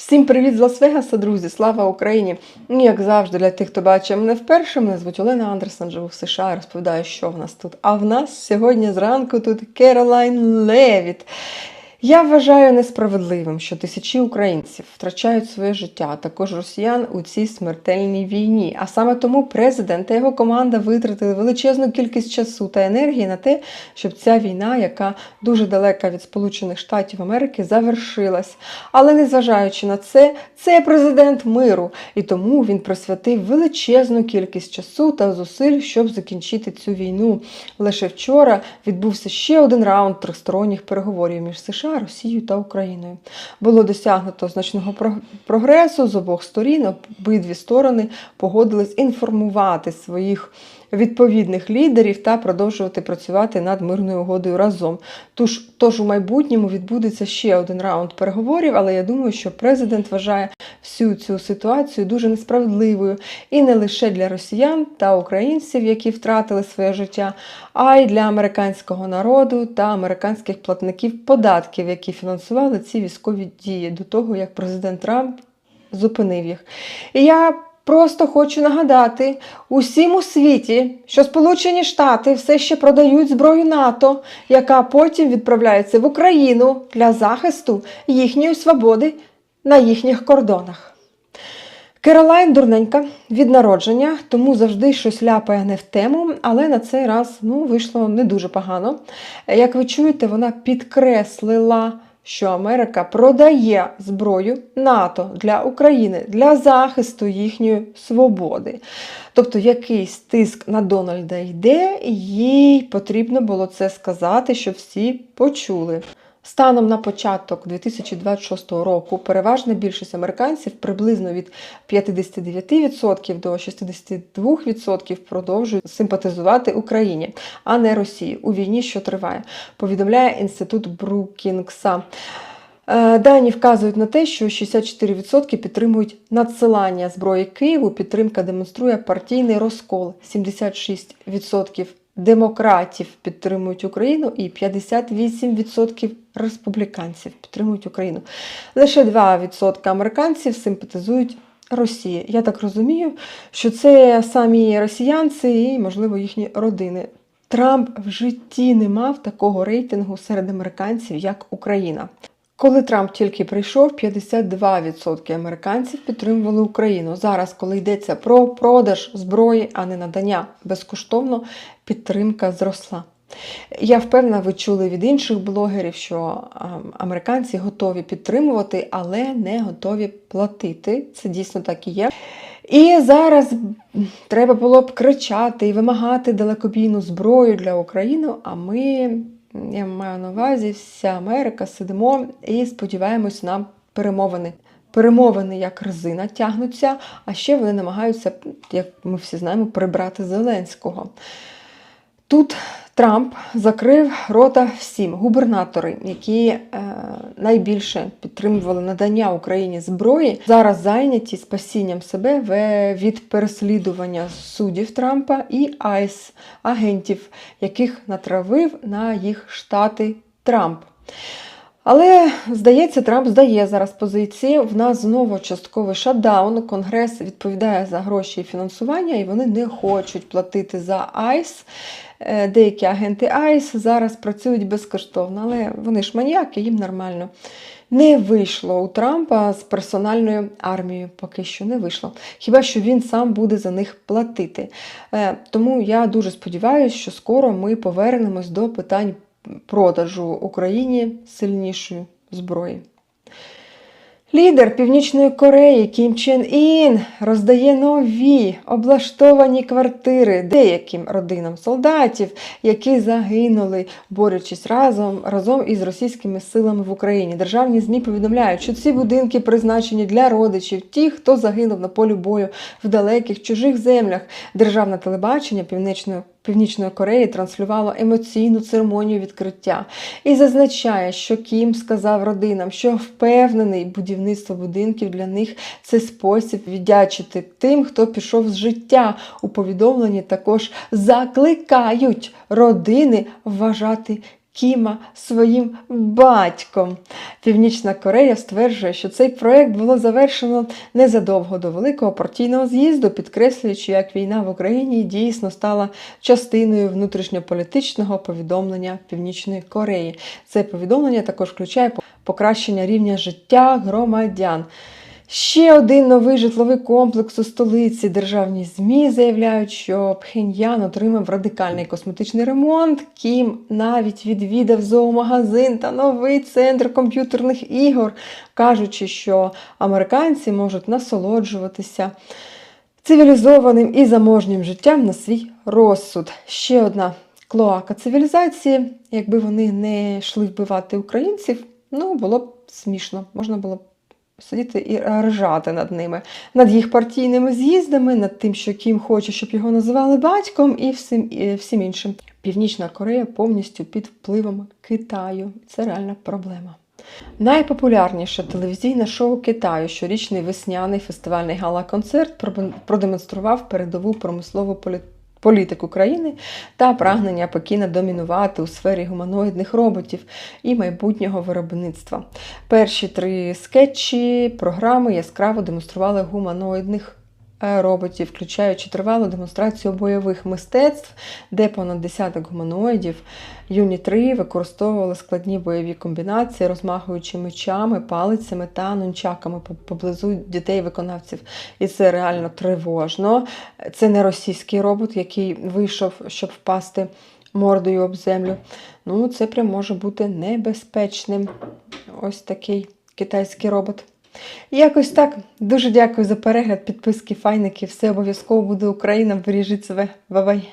Всім привіт з Лас-Вегаса, друзі! Слава Україні! Ну, як завжди, для тих, хто бачить мене вперше, мене звуть Олена Андерсон, живу в США, розповідаю, що в нас тут. А в нас сьогодні зранку тут Керолайн Левіт. Я вважаю несправедливим, що тисячі українців втрачають своє життя, а також росіян у цій смертельній війні. А саме тому президент та його команда витратили величезну кількість часу та енергії на те, щоб ця війна, яка дуже далека від Сполучених Штатів Америки, завершилась. Але незважаючи на це, це президент миру, і тому він присвятив величезну кількість часу та зусиль, щоб закінчити цю війну. Лише вчора відбувся ще один раунд тристоронніх переговорів між США, Росією та Україною. Було досягнуто значного про- прогресу з обох сторін. Обидві сторони погодились інформувати своїх відповідних лідерів та продовжувати працювати над мирною угодою разом. Тож, тож у майбутньому відбудеться ще один раунд переговорів, але я думаю, що президент вважає всю цю ситуацію дуже несправедливою і не лише для росіян та українців, які втратили своє життя, а й для американського народу та американських платників податків, які фінансували ці військові дії до того, як президент Трамп зупинив їх. І я просто хочу нагадати усім у світі, що Сполучені Штати все ще продають зброю НАТО, яка потім відправляється в Україну для захисту їхньої свободи на їхніх кордонах. Керолайн дурненька від народження, тому завжди щось ляпає не в тему, але на цей раз ну, вийшло не дуже погано. Як ви чуєте, вона підкреслила, що Америка продає зброю НАТО для України для захисту їхньої свободи. Тобто якийсь тиск на Дональда йде, їй потрібно було це сказати, щоб всі почули. Станом на початок 2026 року переважна більшість американців приблизно від 59% до 62% продовжують симпатизувати Україні, а не Росії у війні, що триває, повідомляє інститут Брукінгса. Е, Дані вказують на те, що 64% підтримують надсилання зброї Києву. Підтримка демонструє партійний розкол. 76% демократів підтримують Україну і 58% республіканців підтримують Україну. Лише 2% американців симпатизують Росії. Я так розумію, що це самі росіянці і, можливо, їхні родини. Трамп в житті не мав такого рейтингу серед американців, як Україна. Коли Трамп тільки прийшов, 52% американців підтримували Україну. Зараз, коли йдеться про продаж зброї, а не надання безкоштовно, підтримка зросла. Я впевнена, ви чули від інших блогерів, що американці готові підтримувати, але не готові платити. Це дійсно так і є. І зараз треба було б кричати і вимагати далекобійну зброю для України. А ми, я маю на увазі, вся Америка сидимо і сподіваємось на перемовини. Перемовини як резина тягнуться, а ще вони намагаються, як ми всі знаємо, прибрати Зеленського. Тут Трамп закрив рота всім губернатори, які е, найбільше підтримували надання Україні зброї, зараз зайняті спасінням себе від переслідування суддів Трампа і айс агентів, яких натравив на їх штати Трамп. Але здається, Трамп здає зараз позиції. В нас знову частковий шатдаун. Конгрес відповідає за гроші і фінансування, і вони не хочуть платити за айс. Е, Деякі агенти Айс зараз працюють безкоштовно, але вони ж маніяки, їм нормально. Не вийшло у Трампа з персональною армією, поки що не вийшло. Хіба що він сам буде за них платити. Е, Тому я дуже сподіваюся, що скоро ми повернемось до питань продажу Україні сильнішої зброї. Лідер Північної Кореї Кім Чен Ін роздає нові облаштовані квартири деяким родинам солдатів, які загинули, борючись разом разом із російськими силами в Україні. Державні змі повідомляють, що ці будинки призначені для родичів, тих, хто загинув на полі бою в далеких чужих землях. Державне телебачення Північної Північної Кореї транслювало емоційну церемонію відкриття і зазначає, що Кім сказав родинам, що впевнений, будівництво будинків для них це спосіб віддячити тим, хто пішов з життя. У повідомленні також закликають родини вважати Кіма своїм батьком. Північна Корея стверджує, що цей проект було завершено незадовго до великого партійного з'їзду, підкреслюючи, як війна в Україні дійсно стала частиною внутрішньополітичного повідомлення Північної Кореї. Це повідомлення також включає покращення рівня життя громадян. Ще один новий житловий комплекс у столиці. Державні ЗМІ заявляють, що Пхеньян отримав радикальний косметичний ремонт. Кім навіть відвідав зоомагазин та новий центр комп'ютерних ігор, кажучи, що американці можуть насолоджуватися цивілізованим і заможнім життям на свій розсуд. Ще одна клоака цивілізації. Якби вони не йшли вбивати українців, ну було б смішно, можна було б сидіти і ржати над ними, над їх партійними з'їздами, над тим, що Кім хоче, щоб його називали батьком, і всім, і всім іншим. Північна Корея повністю під впливом Китаю. Це реальна проблема. Найпопулярніше телевізійне шоу Китаю, щорічний весняний фестивальний гала-концерт, продемонстрував передову промислову політику. Політику країни та прагнення Пекіна домінувати у сфері гуманоїдних роботів і майбутнього виробництва. Перші три скетчі програми яскраво демонстрували гуманоїдних роботів, включаючи тривалу демонстрацію бойових мистецтв, де понад десяток гуманоїдів Юні 3 використовували складні бойові комбінації, розмахуючи мечами, палицями та нунчаками поблизу дітей-виконавців. І це реально тривожно. Це не російський робот, який вийшов, щоб впасти мордою об землю. Ну, це прям може бути небезпечним. Ось такий китайський робот. Якось так. Дуже дякую за перегляд, підписки, файники. Все обов'язково буде Україна. Бережіть себе. Бай-бай.